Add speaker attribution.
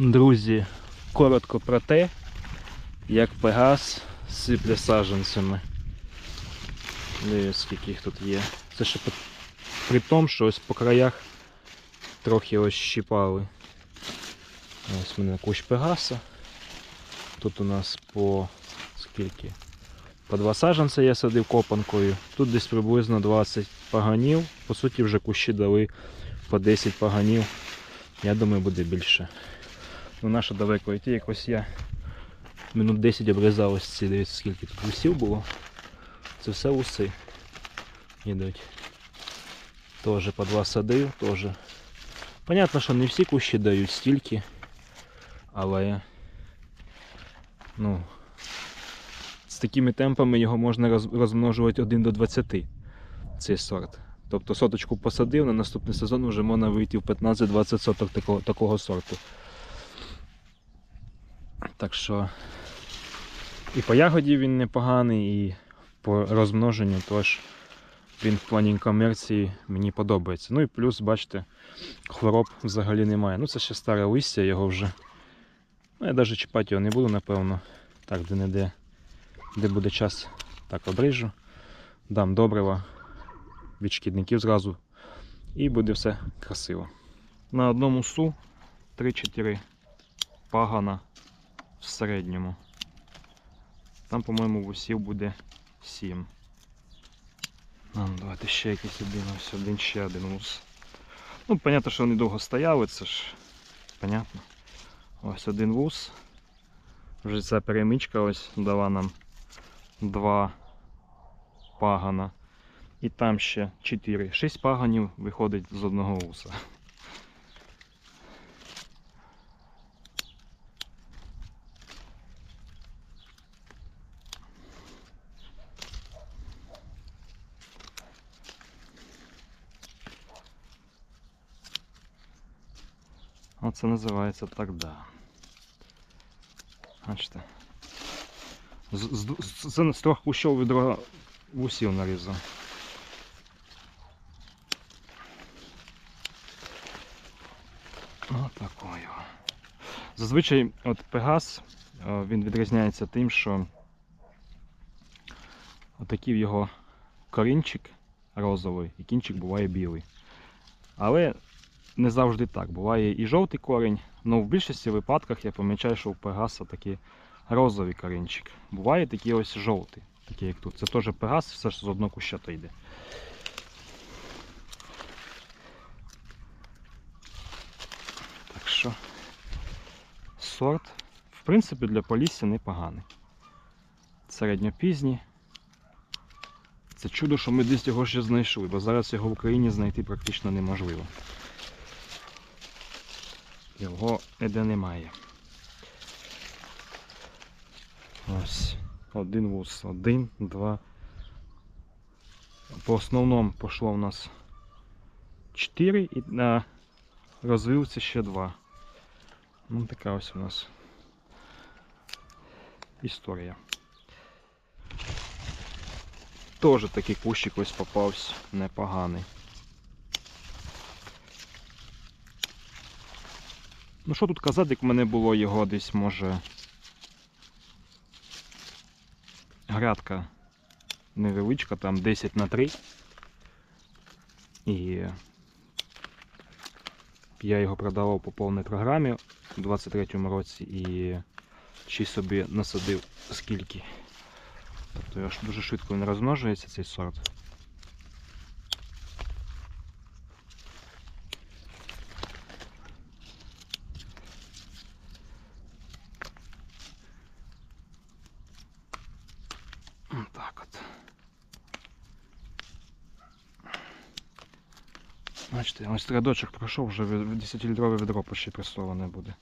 Speaker 1: Друзі, коротко про те, як Пегас сипле саджанцями. Дивіться, скільки їх тут є. Це ще при, тому, що ось по краях трохи ось щіпали. Ось в мене кущ Пегаса. Тут у нас по скільки? По два саджанця я садив копанкою. Тут десь приблизно 20 паганів. По суті, вже кущі дали по 10 паганів. Я думаю, буде більше. Ну, наша далеко йти, якось я минут 10 обрізав ось ці, дивіться, скільки тут вусів було. Це все уси йдуть. Теж по два садив, теж. Понятно, що не всі кущі дають стільки, але ну, з такими темпами його можна розмножувати 1 до 20 цей сорт. Тобто соточку посадив, на наступний сезон вже можна вийти в 15-20 соток такого, такого сорту. Так що і по ягоді він непоганий, і по розмноженню теж він в плані комерції мені подобається. Ну і плюс, бачите, хвороб взагалі немає. Ну це ще старе листя, його вже. Ну, я навіть чіпати його не буду, напевно. Так, де не де, де буде час, так обрижу. Дам добрива від шкідників зразу. І буде все красиво. На одному су 3-4 пагана в середньому. Там, по-моєму, вусів буде 7. Ну, давайте ще якийсь один, ось один ще один вус. Ну, понятно, що вони довго стояли, це ж понятно. Ось один вус. Вже ця перемичка ось дала нам два пагана. І там ще 4. 6 паганів виходить з одного вуса. Оце називається так да. Бачите. З, з, з, з, трьох кущів відро вусів нарізав. Отакою. Зазвичай от Пегас е, він відрізняється тим, що отакий його корінчик розовий і кінчик буває білий. Але не завжди так. Буває і жовтий корінь, але в більшості випадках я помічаю, що у Пегаса такий розовий корінчик. Буває такий ось жовтий, такий як тут. Це теж Пегас, все ж з одного куща то йде. Так що сорт, в принципі, для полісся непоганий. Середньопізній. Це чудо, що ми десь його ще знайшли, бо зараз його в Україні знайти практично неможливо. Його ніде немає. Ось. Один вуз. Один, два. По основному пішло у нас 4 і на розвивці ще два. Ну, така ось у нас історія. Теж такий кущик ось попався непоганий. Ну що тут казати, як в мене було його десь, може. Грядка невеличка, там 10 на 3. І я його продавав по повній програмі у 23-му році і ще собі насадив скільки. Тобто дуже швидко він розмножується цей сорт. Так от. Бачите, ось рядочок пройшов, вже 10-літрове відро почти пресоване буде.